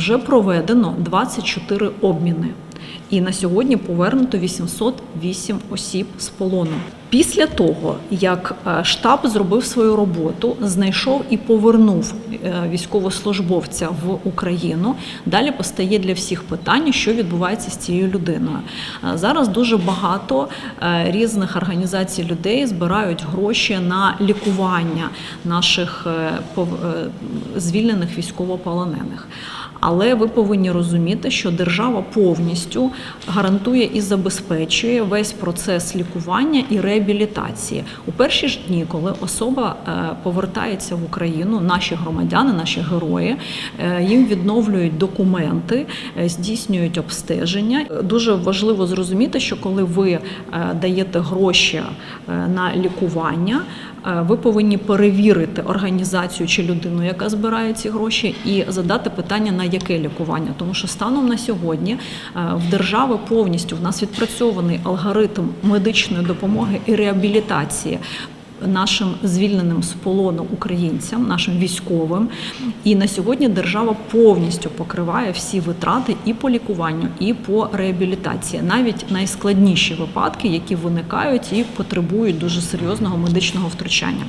вже проведено 24 обміни. І на сьогодні повернуто 808 осіб з полону. Після того, як е, штаб зробив свою роботу, знайшов і повернув е, військовослужбовця в Україну, далі постає для всіх питання, що відбувається з цією людиною. Е, Зараз дуже багато різних організацій людей збирають гроші на лікування наших звільнених військовополонених. Але ви повинні розуміти, що держава повністю гарантує і забезпечує весь процес лікування і реабілітації у перші ж дні, коли особа е, повертається в Україну, наші громадяни, наші герої, е, їм відновлюють документи, е, здійснюють обстеження. Дуже важливо зрозуміти, що коли ви даєте гроші на лікування, ви повинні перевірити організацію чи людину, яка збирає ці гроші, і задати питання на яке лікування. Тому що станом на сьогодні е, в держави повністю в нас відпрацьований алгоритм медичної допомоги і реабілітації. Нашим звільненим з полону українцям, нашим військовим, і на сьогодні держава повністю покриває всі витрати і по лікуванню, і по реабілітації, навіть найскладніші випадки, які виникають і потребують дуже серйозного медичного втручання.